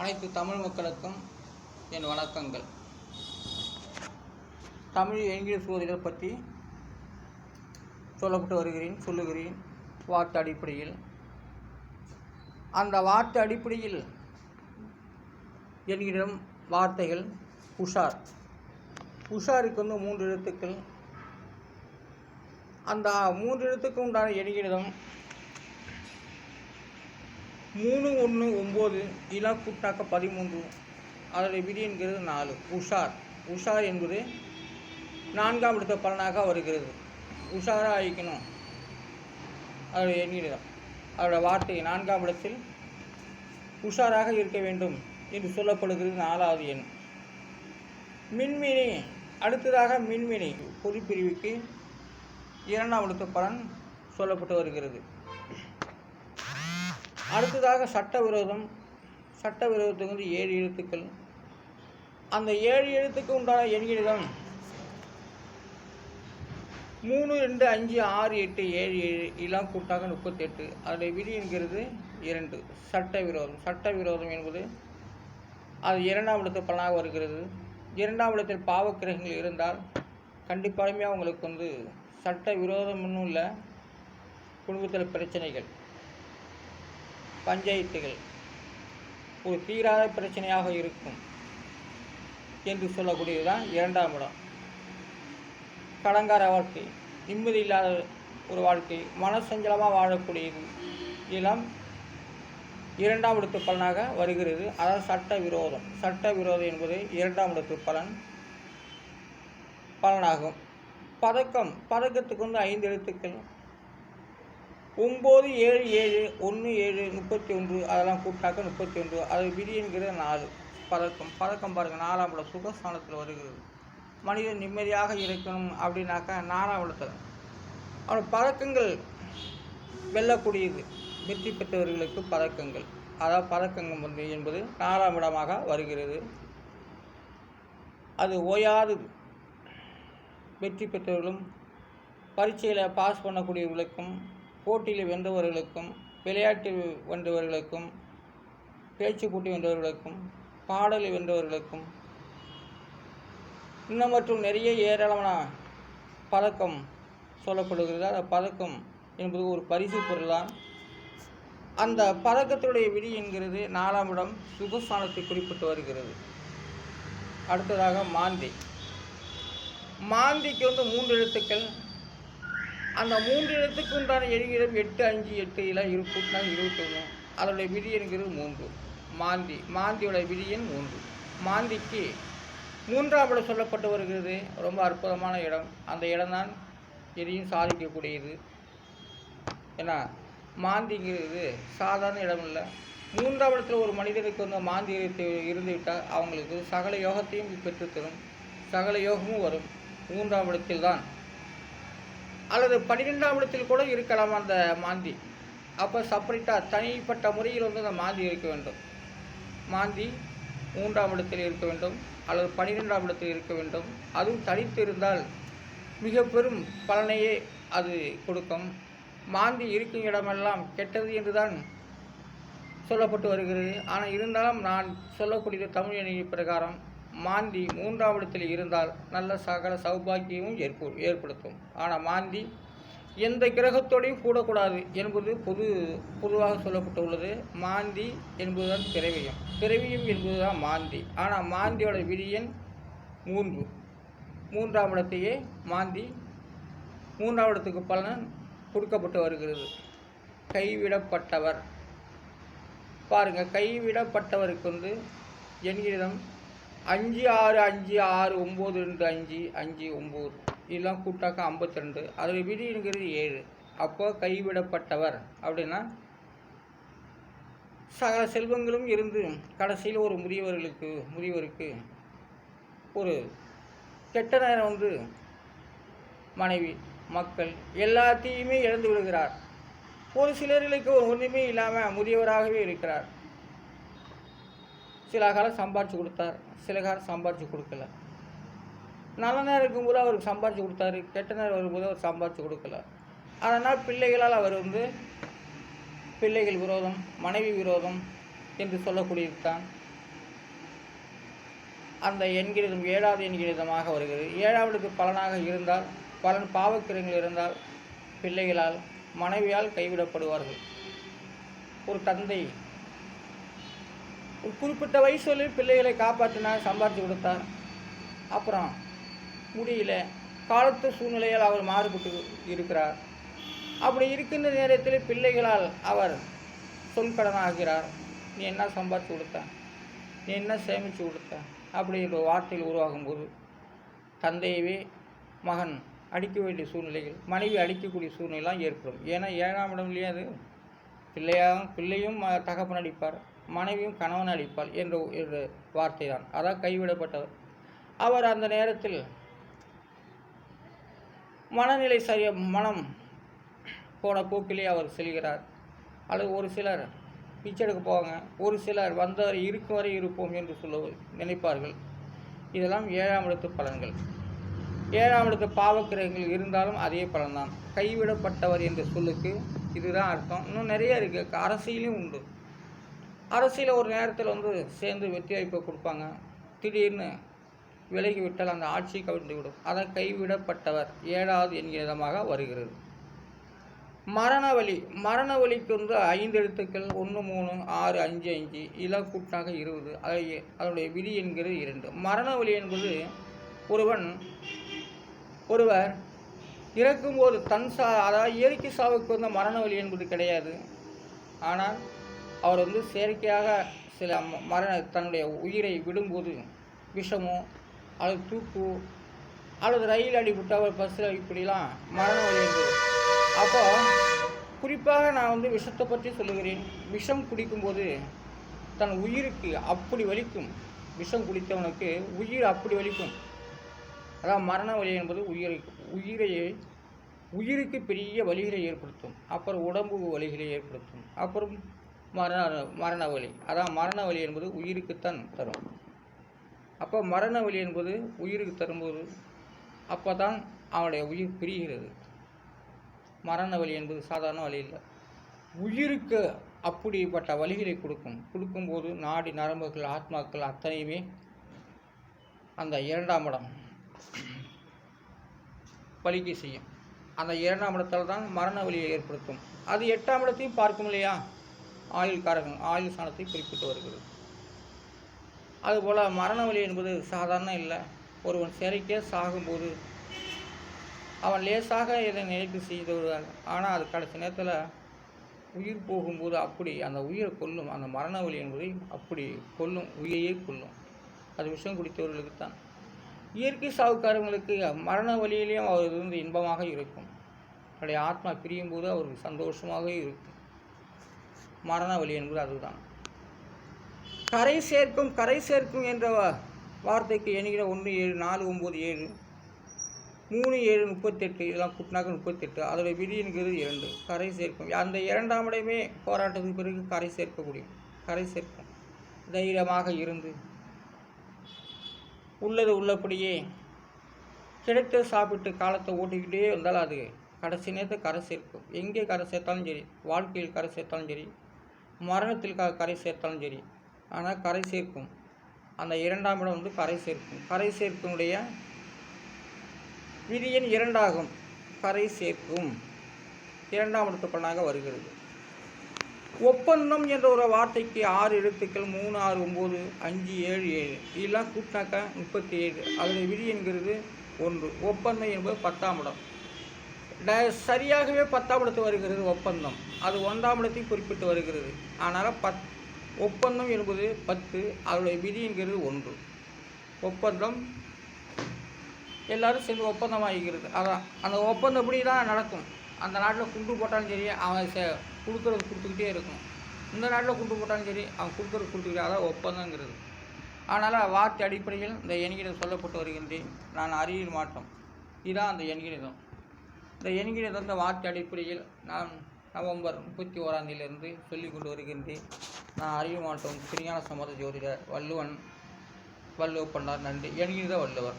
அனைத்து தமிழ் மக்களுக்கும் என் வணக்கங்கள். தமிழ் என்கிற சோதிடர் பற்றி சொல்லப்பட்டு வருகிறேன் சொல்லுகிறேன். வார்த்தை அடிப்படையில். அந்த வார்த்தை அடிப்படையில் என்கிறம் வார்த்தைகள் உஷார். உஷாருக்கு வந்து மூன்று எழுத்துக்கள். அந்த மூன்று எழுத்துக்கு உண்டான எண்கிடம் மூணு ஒன்று ஒம்பது இலா கூட்டாக்க பதிமூன்று. அதோடைய விதி என்கிறது நாலு. உஷார். உஷார் என்பது நான்காம் இடத்த பலனாக வருகிறது. உஷாராக ஆயிக்கணும். அதோடைய எண்ணிடம் அதோடய வார்த்தை நான்காம் இடத்தில் உஷாராக இருக்க வேண்டும் என்று சொல்லப்படுகிறது நாலாவது எண். மின்மினி. அடுத்ததாக மின்மினி. பொதுப்பிரிவுக்கு இரண்டாம் இடத்த பலன் சொல்லப்பட்டு வருகிறது. அடுத்ததாக சட்டவிரோதம் சட்டவிரோதத்துக்கு வந்து ஏழு எழுத்துக்கள். அந்த ஏழு எழுத்துக்கு உண்டான எண்களிடம் மூணு ரெண்டு அஞ்சு ஆறு எட்டு ஏழு ஏழு இதெல்லாம் கூட்டாக முப்பத்தெட்டு. அதில் விதி என்கிறது இரண்டு. சட்டவிரோதம். சட்டவிரோதம் என்பது அது இரண்டாம் இடத்து பலனாக வருகிறது. இரண்டாம் இடத்தில் பாவக்கிரகங்கள் இருந்தால் கண்டிப்பாலுமே அவங்களுக்கு வந்து சட்ட விரோதம்னு இல்லை. குடும்பத்தில் பிரச்சனைகள். பஞ்சாயத்துகள் ஒரு தீராத பிரச்சனையாக இருக்கும் என்று சொல்லக்கூடியதுதான் இரண்டாம் இடம். கடங்கார வாழ்க்கை நிம்மதி இல்லாத ஒரு வாழ்க்கை மனசஞ்சலமாக வாழக்கூடியது இதெல்லாம் இரண்டாம் இடத்து பலனாக வருகிறது. அதாவது சட்ட விரோதம். சட்ட விரோதம் என்பது இரண்டாம் இடத்து பலன் பலனாகும். பதக்கம். பதக்கத்துக்கு வந்து ஐந்து எழுத்துக்கள். ஒம்பது ஏழு ஏழு ஒன்று ஏழு முப்பத்தி ஒன்று அதெல்லாம் கூப்பிட்டாக்க முப்பத்தி ஒன்று. அது விதி நாலு. பதக்கம். பதக்கம் பாருங்கள் நாலாம் இடம். சுகஸ்தானத்தில் வருகிறது. மனிதன் நிம்மதியாக இருக்கணும் அப்படின்னாக்கா நாலாம் இடத்துல. அவன் பதக்கங்கள் வெல்லக்கூடியது. வெற்றி பெற்றவர்களுக்கு பதக்கங்கள். அதாவது பதக்கங்கள் வந்து என்பது நாலாம் இடமாக வருகிறது. அது ஓயாது. வெற்றி பெற்றவர்களும் பரீட்சையில் பாஸ் பண்ணக்கூடியவர்களுக்கும் போட்டியில் வென்றவர்களுக்கும் விளையாட்டில் வென்றவர்களுக்கும் பேச்சு போட்டி வென்றவர்களுக்கும் பாடலில் வென்றவர்களுக்கும் இன்னும் மற்றும் நிறைய ஏராளமான பதக்கம் சொல்லப்படுகிறது. அந்த பதக்கம் என்பது ஒரு பரிசு பொருள்தான் அந்த பதக்கத்துடைய விதி என்கிறது நாலாம் இடம் சுகஸ்தானத்தை குறிப்பிட்டு வருகிறது. அடுத்ததாக மாந்தி. மாந்திக்கு வந்து மூன்று எழுத்துக்கள் அந்த மூன்று இடத்துக்கு உண்டான எண்ணிடம் எட்டு அஞ்சு எட்டு எல்லாம் இருப்புனா இருபத்தொன்று அதனுடைய விதியன்கிறது மூன்று. மாந்தி. மாந்தியோட விதியன் மூன்று. மாந்திக்கு மூன்றாம் இடம் சொல்லப்பட்டு வருகிறது. ரொம்ப அற்புதமான இடம். அந்த இடம் தான் எதையும் சாதிக்கக்கூடியது. ஏன்னா மாந்திங்கிறது சாதாரண இடம் இல்லை மூன்றாம் இடத்துல ஒரு மனிதனுக்கு வந்து மாந்தி இருந்துவிட்டால் அவங்களுக்கு சகல யோகத்தையும் பெற்றுத்தரும். சகல யோகமும் வரும். மூன்றாம் இடத்தில் தான் அல்லது பன்னிரெண்டாம் இடத்தில் கூட இருக்கலாம் அந்த மாந்தி. அப்போ செப்பரேட்டாக தனிப்பட்ட முறையில் வந்து அந்த மாந்தி இருக்க வேண்டும். மாந்தி மூன்றாம் இடத்தில் இருக்க வேண்டும் அல்லது பன்னிரெண்டாம் இடத்தில் இருக்க வேண்டும். அதுவும் தனித்து இருந்தால் மிக பெரும் பலனையே அது கொடுக்கும். மாந்தி இருக்கும் இடமெல்லாம் கெட்டது என்றுதான் சொல்லப்பட்டு வருகிறது. ஆனால் இருந்தாலும் நான் சொல்லக்கூடிய தமிழ் எண்ணி பிரகாரம். மாந்தி மூன்றாம் இடத்தில் இருந்தால் நல்ல சகல சௌபாகியமும் ஏற்பு ஏற்படுத்தும். ஆனால் மாந்தி எந்த கிரகத்தோடையும் கூடக்கூடாது என்பது பொது பொதுவாக சொல்லப்பட்டுள்ளது. மாந்தி என்பதுதான் திரவியம் திரவியம் என்பதுதான் மாந்தி. ஆனால் மாந்தியோட விதியன் மூன்று. மூன்றாம் இடத்தையே மாந்தி மூன்றாம் இடத்துக்கு பலன் கொடுக்கப்பட்டு வருகிறது. கைவிடப்பட்டவர். பாருங்கள் கைவிடப்பட்டவருக்கு வந்து என்கிறம் அஞ்சு ஆறு அஞ்சு ஆறு ஒம்பது ரெண்டு அஞ்சு அஞ்சு ஒம்பது. இதெல்லாம் கூட்டாக்க ஐம்பத்தி ரெண்டு அதில் விதிங்கிறது ஏழு. அப்போ கைவிடப்பட்டவர் அப்படின்னா சகல செல்வங்களும் இருந்து கடைசியில் ஒரு முதியவர்களுக்கு முதியவருக்கு ஒரு கெட்ட நேரம் வந்து மனைவி மக்கள் எல்லாத்தையுமே இழந்து விடுகிறார். ஒரு சிலர்களுக்கு ஒன்றுமே இல்லாமல் முதியவராகவே இருக்கிறார். சில காலம் சம்பாரித்து கொடுத்தார் சில காலம் சம்பாரித்து கொடுக்கல. நல்ல நேரம் இருக்கும்போது அவருக்கு சம்பாரித்து கொடுத்தாரு கெட்ட நேரம் வரும்போது அவர் சம்பாரித்து கொடுக்கல. அதனால் பிள்ளைகளால் அவர் வந்து பிள்ளைகள் விரோதம் மனைவி விரோதம் என்று சொல்லக்கூடியது தான் அந்த எண்கிரதம் ஏழாவது எண்கிரதமாக வருகிறது. ஏழாவதுக்கு பலனாக இருந்தால் பலன் பாவக்கிரங்கள் இருந்தால் பிள்ளைகளால் மனைவியால் கைவிடப்படுவார்கள். ஒரு தந்தை குறிப்பிட்ட வயசுல பிள்ளைகளை காப்பாற்றினார் சம்பாரித்து கொடுத்தார் அப்புறம் முடியல. காலத்து சூழ்நிலையால் அவர் மாறுபட்டு இருக்கிறார். அப்படி இருக்கின்ற நேரத்தில் பிள்ளைகளால் அவர் சொல்கடனாகிறார் நீ என்ன சம்பாரித்து கொடுத்த? நீ என்ன சேமித்து கொடுத்த? அப்படின்ற வார்த்தைகள் உருவாகும்போது தந்தையவே மகன் அடிக்க வேண்டிய சூழ்நிலைகள் மனைவி அடிக்கக்கூடிய சூழ்நிலாம் ஏற்படும். ஏன்னா ஏழாம் இடம்லேயே அது? பிள்ளையாகவும் பிள்ளையும் ம- தகப்பன் அடிப்பார். மனைவியும் கணவன் அளிப்பாள் என்ற ஒரு வார்த்தை தான் அதான் கைவிடப்பட்டவர் அவர் அந்த நேரத்தில் மனநிலை சரிய மனம் போன போக்கிலே அவர் செல்கிறார். அல்லது ஒரு சிலர் பிச்சை எடுக்க போவாங்க. ஒரு சிலர் வந்தவரை இருக்கும் வரை இருப்போம் என்று சொல்ல நினைப்பார்கள். இதெல்லாம் ஏழாம் இடத்து பலன்கள். ஏழாம் இடத்து பாவக்கிரகங்கள் இருந்தாலும் அதே பலன்தான். கைவிடப்பட்டவர் என்ற சொல்லுக்கு இதுதான் அர்த்தம். இன்னும் நிறைய இருக்குது அரசியலும் உண்டு. அரசியல் ஒரு நேரத்தில் வந்து சேர்ந்து வெற்றி வாய்ப்பை கொடுப்பாங்க. திடீர்னு விலகி விட்டால் அந்த ஆட்சி கவிழ்ந்து விடும். அதை கைவிடப்பட்டவர் ஏழாவது என்கிற விதமாக வருகிறது. மரண வலி மரண வலிக்கு வந்து ஐந்து எழுத்துக்கள் ஒன்று மூணு ஆறு அஞ்சு அஞ்சு இலக்கூட்டாக இருபது அதை அதனுடைய விதி என்கிறது இரண்டு. மரண வலி என்பது ஒருவன் ஒருவர் இறக்கும்போது தன் சா அதாவது இயற்கை சாவுக்கு வந்து மரண வலி என்பது கிடையாது. ஆனால் அவர் வந்து செயற்கையாக சில மரண தன்னுடைய உயிரை விடும்போது விஷமோ அல்லது தூக்கு அல்லது ரயில் அடிபட்டு அவர் பஸ்ஸில் இப்படிலாம் மரண வலி என்பது அப்போ குறிப்பாக நான் வந்து விஷத்தை பற்றி சொல்லுகிறேன். விஷம் குடிக்கும்போது தன் உயிருக்கு அப்படி வலிக்கும். விஷம் குடித்தவனுக்கு உயிர் அப்படி வலிக்கும். அதான் மரண வலி என்பது உயிரை உயிரையே உயிருக்கு பெரிய வலிகளை ஏற்படுத்தும். அப்புறம் உடம்பு வலிகளை ஏற்படுத்தும். அப்புறம் மரண மரண வலி. அதான் மரண வலி என்பது உயிருக்குத்தான் தரும். அப்போ மரண வலி என்பது உயிருக்கு தரும்போது அப்போ தான் அவனுடைய உயிர் பிரிகிறது. மரண வலி என்பது சாதாரண வலி இல்லை. உயிருக்கு அப்படிப்பட்ட வலிகளை கொடுக்கும். கொடுக்கும்போது நாடி நரம்புகள் ஆத்மாக்கள் அத்தனையுமே அந்த இரண்டாம் இடம் வலிக்கு செய்யும். அந்த இரண்டாம் இடத்தில் தான் மரண வலியை ஏற்படுத்தும். அது எட்டாம் இடத்தையும் பார்க்கும் இல்லையா? ஆயுள் ஆயுள் சாணத்தை குறிப்பிட்டு வருகிறது. அதுபோல் மரண வலி என்பது சாதாரண இல்லை. ஒருவன் சிறைக்கே சாகும்போது அவன் லேசாக இதை நினைத்து செய்து வருவார் ஆனால் அது கடைசி நேரத்தில் உயிர் போகும்போது அப்படி அந்த உயிரை கொல்லும் அந்த மரண வலி என்பதை அப்படி கொல்லும் உயிரையே கொல்லும். அது விஷம் குடித்தவர்களுக்கு தான். இயற்கை சாவுக்காரங்களுக்கு மரண வழியிலையும் அவர் வந்து இன்பமாக இருக்கும். அவருடைய ஆத்மா பிரியும் போது அவருக்கு சந்தோஷமாக இருக்கும். மரண வழி என்பது அதுதான். கரை சேர்க்கும் கரை சேர்க்கும் என்ற வார்த்தைக்கு எண்ணிக்கிற ஒன்று ஏழு நாலு ஒம்பது ஏழு மூணு ஏழு முப்பத்தெட்டு இதெல்லாம் கூட்டினாக்க முப்பத்தெட்டு அதோட விதிங்கிறது இரண்டு. கரை சேர்க்கும். அந்த இரண்டாம் இடமே போராட்டத்துக்கு பிறகு கரை சேர்க்க கரை சேர்க்கும். தைரியமாக இருந்து. உள்ளது உள்ளபடியே கிடைத்து சாப்பிட்டு காலத்தை ஓட்டிக்கிட்டே வந்தால் அது கடைசி நேரத்தை கரை சேர்க்கும். எங்கே கரை சேர்த்தாலும் சரி வாழ்க்கையில் கரை சேர்த்தாலும் சரி மரணத்தில் க கரை சேர்த்தாலும் சரி. ஆனால் கரை சேர்க்கும். அந்த இரண்டாம் இடம் வந்து கரை சேர்க்கும். கரை சேர்க்கனுடைய விதியின் இரண்டாகும். கரை சேர்க்கும். இரண்டாம் இடத்து பலனாக வருகிறது. ஒப்பந்தம் என்ற ஒரு வார்த்தைக்கு ஆறு எழுத்துக்கள் மூணு ஆறு ஒம்பது அஞ்சு ஏழு ஏழு. இதெல்லாம் கூட்டினாக்கா முப்பத்தி ஏழு. அதனுடைய விதி என்கிறது ஒன்று. ஒப்பந்தம் என்பது பத்தாம் இடம். ட சரியாகவே பத்தாம் இடத்து வருகிறது ஒப்பந்தம். அது ஒன்றாம் இடத்தை குறிப்பிட்டு வருகிறது. ஆனால் பத் ஒப்பந்தம் என்பது பத்து அதனுடைய விதி என்கிறது ஒன்று. ஒப்பந்தம் எல்லாரும் சேர்ந்து ஒப்பந்தம் ஆகிக்கிறது அதான் அந்த ஒப்பந்தம் இப்படி தான் நடக்கும். அந்த நாட்டில் குண்டு போட்டாலும் சரி அவன் சே கொடுக்குறது கொடுத்துக்கிட்டே இருக்கும். இந்த நாட்டில் குண்டு போட்டாலும் சரி அவன் கொடுக்குறது கொடுத்துக்கிட்டே அதான் ஒப்பந்தங்கிறது. அதனால் வார்த்தை அடிப்படையில் இந்த எண்கிடம் சொல்லப்பட்டு வருகின்றேன். நான் அறிவியல் மாட்டோம். இதுதான் அந்த எண்கிடம் இந்த எண்கிற தந்த வார்த்தை அடிப்படையில் நான் நவம்பர் முப்பத்தி ஓராம் தேதியிலிருந்து சொல்லிக் கொண்டு வருகின்றேன். நான் அறிவு மாற்றம் திருஞான சமத ஜோதிடர் வள்ளுவன் வள்ளுவ பண்ணார் நன்றி. என்கிறத வள்ளுவர்.